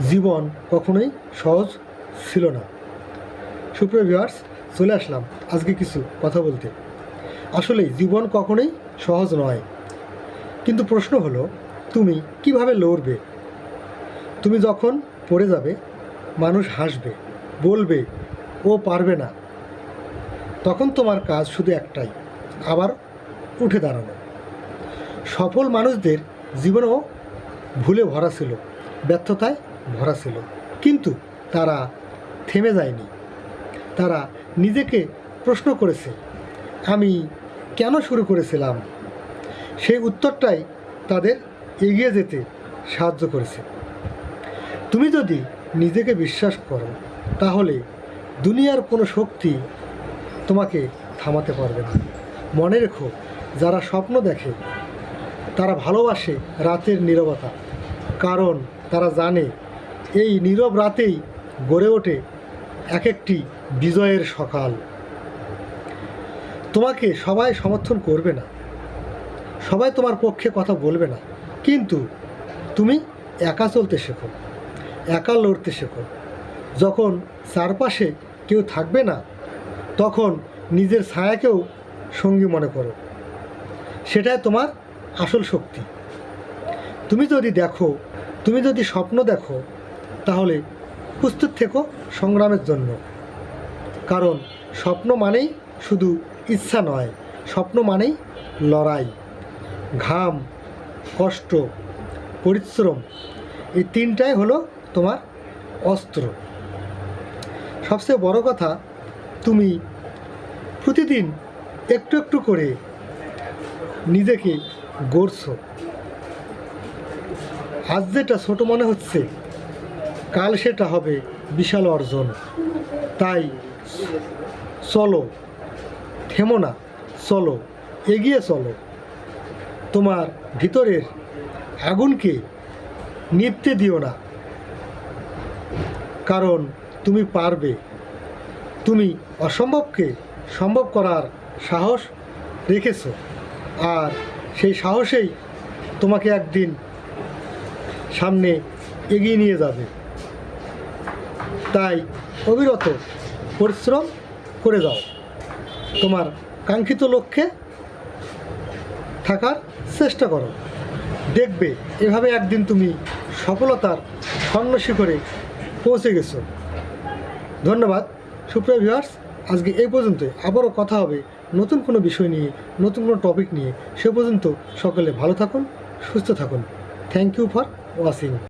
জীবন কখনোই সহজ ছিল না। সুপ্রিয় ভিউয়ার্স চলে আসলাম আজকে কিছু কথা বলতে। আসলে জীবন কখনোই সহজ নয়। কিন্তু প্রশ্ন হলো, তুমি কীভাবে লড়বে? তুমি যখন পড়ে যাবে, মানুষ হাসবে, বলবে, ও পারবে না। তখন তোমার কাজ শুধু একটাই, আবার উঠে দাঁড়ানো। সফল মানুষদের জীবনও ভুলে ভরা ছিল, ব্যর্থতায় ভরা ছিল। কিন্তু তারা থেমে যায়নি। তারা নিজেকে প্রশ্ন করেছে, আমি কেন শুরু করেছিলাম? সেই উত্তরটাই তাদের এগিয়ে যেতে সাহায্য করেছে। তুমি যদি নিজেকে বিশ্বাস করো, তাহলে দুনিয়ার কোনো শক্তি তোমাকে থামাতে পারবে না। মনে রেখো, যারা স্বপ্ন দেখে, তারা ভালোবাসে রাতের নীরবতা। কারণ তারা জানে এই নীরব রাতেই গড়ে ওঠে এক একটি বিজয়ের সকাল। তোমাকে সবাই সমর্থন করবে না। সবাই তোমার পক্ষে কথা বলবে না। কিন্তু তুমি একা চলতে শেখো, একা লড়তে শেখো। যখন চারপাশে কেউ থাকবে না, তখন নিজের ছায়াকেও সঙ্গী মনে করো। সেটাই তোমার আসল শক্তি। তুমি যদি দেখো, তুমি যদি স্বপ্ন দেখো তাহলে প্রস্তুত থেকো সংগ্রামের জন্য। কারণ স্বপ্ন মানেই শুধু ইচ্ছা নয়, স্বপ্ন মানেই লড়াই। ঘাম, কষ্ট, পরিশ্রম, এই তিনটাই হলো তোমার অস্ত্র। সবচেয়ে বড় কথা, তুমি প্রতিদিন একটু একটু করে নিজেকে গড়ছো। আজ যেটা ছোট মনে হচ্ছে কাল সেটা হবে বিশাল অর্জন। তাই চলো, থেমো না, চলো, এগিয়ে চলো। তোমার ভিতরের আগুনকে নিভতে দিও না, কারণ তুমি পারবে। তুমি অসম্ভবকে সম্ভব করার সাহস রেখেছো, আর সেই সাহসেই তোমাকে একদিন সামনে এগিয়ে নিয়ে যাবে। তাই অবিরত পরিশ্রম করে যাও। তোমার কাঙ্ক্ষিত লক্ষ্যে থাকার চেষ্টা করো। দেখবে এভাবে একদিন তুমি সফলতার স্বর্ণ শিখরে পৌঁছে গেছো। ধন্যবাদ। সুপ্রিয় ভিউয়ার্স আজকে এই পর্যন্ত আবারও কথা হবে নতুন কোনো বিষয় নিয়ে, নতুন কোনো টপিক নিয়ে। সে পর্যন্ত সকলে ভালো থাকুন, সুস্থ থাকুন। Thank you for watching